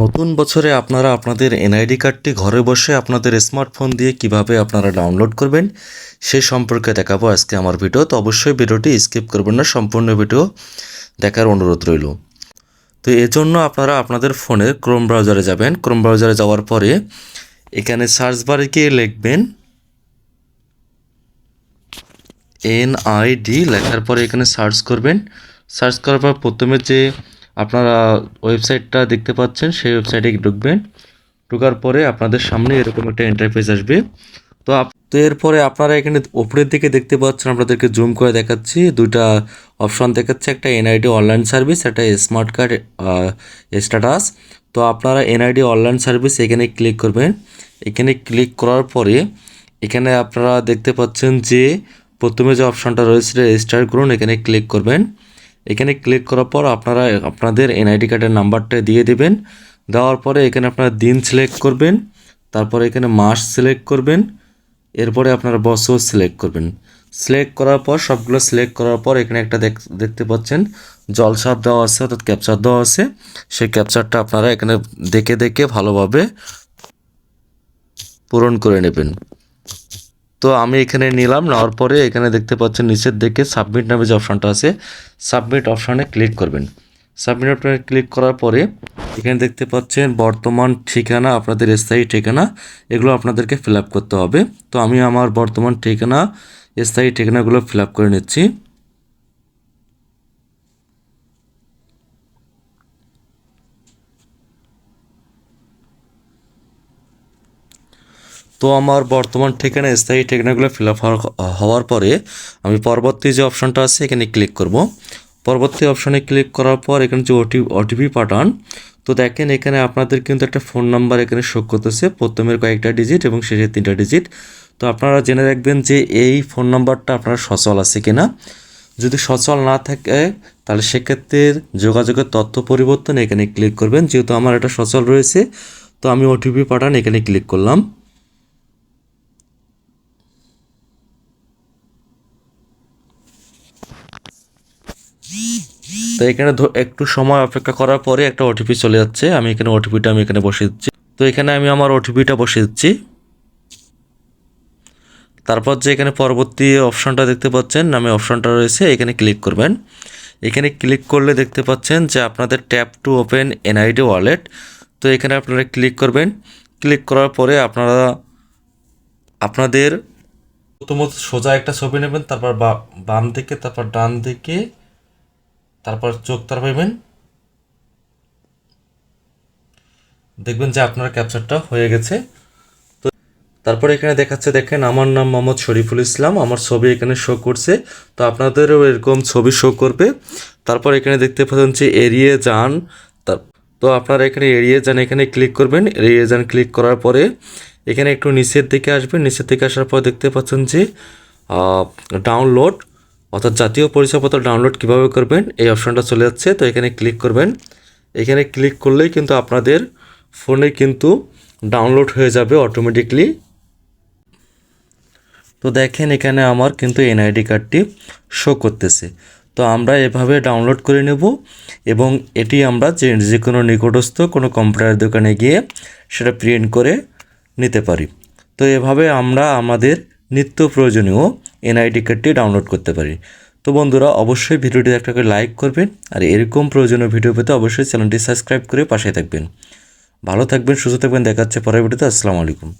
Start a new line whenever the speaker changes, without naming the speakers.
নতুন বছরে আপনারা আপনাদের এনআইডি কার্ডটি ঘরে বসে আপনাদের স্মার্টফোন দিয়ে কীভাবে আপনারা ডাউনলোড করবেন, সে সম্পর্কে দেখাবো আজকে আমার ভিডিও। তো অবশ্যই ভিডিওটি স্কিপ করবেন না, সম্পূর্ণ ভিডিও দেখার অনুরোধ রইল। তো এজন্য আপনারা আপনাদের ফোনের ক্রোম ব্রাউজারে যাবেন। ক্রোম ব্রাউজারে যাওয়ার পরে এখানে সার্চ বারে গিয়ে লিখবেন এনআইডি। লেখার পরে এখানে সার্চ করবেন। সার্চ করার পর প্রথমে যে আপনারা ওয়েবসাইটটা দেখতে পাচ্ছেন, সেই ওয়েবসাইটে ঢুকবেন। ঢোকার পরে আপনাদের সামনে এরকম একটা ইন্টারফেস আসবে। তো তো এরপরে আপনারা এখানে উপরের দিকে দেখতে পাচ্ছেন, আপনাদেরকে জুম করে দেখাচ্ছি। দুইটা অপশন দেখাচ্ছে, একটা এনআইডি অনলাইন সার্ভিস একটা স্মার্ট কার্ড স্ট্যাটাস তো আপনারা এনআইডি অনলাইন সার্ভিস এখানে ক্লিক করবেন। এখানে ক্লিক করার পরে এখানে আপনারা দেখতে পাচ্ছেন যে প্রথমে যে অপশনটা রয়েছে রেজিস্টার করুন, এখানে ক্লিক করবেন। এখানে ক্লিক করার পর আপনারা, আপনাদের এনআইডি কার্ডের নাম্বারটা দিয়ে দেবেন। দেওয়ার পরে এখানে আপনারা দিন সিলেক্ট করবেন। তারপরে এখানে মাস সিলেক্ট করবেন। এরপরে আপনারা বছর সিলেক্ট করবেন। সিলেক্ট করার পর, সবগুলো সিলেক্ট করার পর এখানে একটা দেখ- দেখতে পাচ্ছেন জলসাপ দেওয়া আছে, অর্থাৎ ক্যাপচার দেওয়া আছে। সেই ক্যাপচারটা আপনারা এখানে দেখে দেখে ভালোভাবে পূরণ করে নেবেন। তো আমি এখানে নিলাম, নেওয়ার পরে এখানে দেখতে পাচ্ছেন নিচের দিকে সাবমিট নামে যে অপশানটা আছে সাবমিট অপশানে ক্লিক করবেন। সাবমিট অপশানে ক্লিক করার পরে এখানে দেখতে পাচ্ছেন বর্তমান ঠিকানা, আপনাদের স্থায়ী ঠিকানা, এগুলো আপনাদেরকে ফিল করতে হবে। তো আমি আমার বর্তমান ঠিকানা, স্থায়ী ঠিকানাগুলো ফিল করে নিচ্ছি। তো আমার বর্তমান ঠিকানা, স্থায়ী ঠিকানাগুলো ফিল আপ হওয়ার পরে আমি পরবর্তী যে অপশনটা আছে, এখানে ক্লিক করব। পরবর্তী অপশনে ক্লিক করার পর এখানে যে ওটি ওটিপি পাঠান তো দেখেন এখানে আপনাদের কিন্তু একটা ফোন নাম্বার এখানে শো করতেছে। প্রথমের কয়েকটা ডিজিট এবং শেষের তিনটা ডিজিট তো আপনারা জেনে রাখবেন যে এই ফোন নাম্বারটা আপনার সচল আছে কিনা। যদি সচল না থাকে, তাহলে সেক্ষেত্রে যোগাযোগের তথ্য পরিবর্তন এখানে ক্লিক করবেন। যেহেতু আমার এটা সচল রয়েছে, তো আমি ওটিপি পাঠান এখানে ক্লিক করলাম। তো এখানে একটু সময় অপেক্ষা করার পরে একটা ওটিপি চলে যাচ্ছে। আমি এখানে ওটিপিটা আমি এখানে বসিয়ে দিচ্ছি। তো এখানে আমি আমার ওটিপিটা বসিয়ে দিচ্ছি। তারপর যে এখানে পরবর্তী অপশনটা দেখতে পাচ্ছেন, নামে অপশনটা রয়েছে, এখানে ক্লিক করবেন। এখানে ক্লিক করলে দেখতে পাচ্ছেন যে আপনাদের tap to open NID wallet. তো এখানে আপনারা ক্লিক করবেন। ক্লিক করার পরে আপনারা, আপনাদের প্রথমত সোজা একটা ছবি নেবেন, তারপর বাম দিকে, তারপর ডান দিকে তারপর চোখ তার পাইবেন দেখবেন যে আপনার ক্যাপচারটা হয়ে গেছে। তো তারপর এখানে দেখাচ্ছে, দেখেন, আমার নাম মোহাম্মদ শরীফুল ইসলাম। আমার ছবি এখানে শো করছে। তো আপনাদেরও এরকম ছবি শো করবে। তারপর এখানে দেখতে পাচ্ছেন যে এড়িয়ে যান। তো আপনারা এখানে এড়িয়ে যান, এখানে ক্লিক করবেন। এড়িয়ে যান ক্লিক করার পরে এখানে একটু নিচের দিকে আসবেন। নিচের দিকে আসার পর দেখতে পাচ্ছেন যে ডাউনলোড অর্থাৎ জাতীয় পরিচয়পত্র ডাউনলোড কীভাবে করবেন, এই অপশনটা চলে যাচ্ছে। তো এখানে ক্লিক করবেন। এখানে ক্লিক করলেই কিন্তু আপনাদের ফোনে কিন্তু ডাউনলোড হয়ে যাবে অটোমেটিকলি তো দেখেন এখানে আমার কিন্তু এনআইডি কার্ডটি শো করতেছে। তো আমরা এভাবে ডাউনলোড করে নেব এবং এটি আমরা যে যে কোনো নিকটস্থ কোনো কম্পিউটার দোকানে গিয়ে সেটা প্রিন্ট করে নিতে পারি। তো এভাবে আমরা আমাদের নিত্য প্রয়োজনীয় এনআইডি কার্ডটি ডাউনলোড করতে পারি। তো বন্ধুরা, অবশ্যই ভিডিওটি একটা করে লাইক করবেন আর এরকম প্রয়োজনীয় ভিডিও পেতে অবশ্যই চ্যানেলটি সাবস্ক্রাইব করে পাশে থাকবেন। ভালো থাকবেন, সুস্থ থাকবেন দেখাচ্ছে পরের ভিডিওতে আসসালামু আলাইকুম।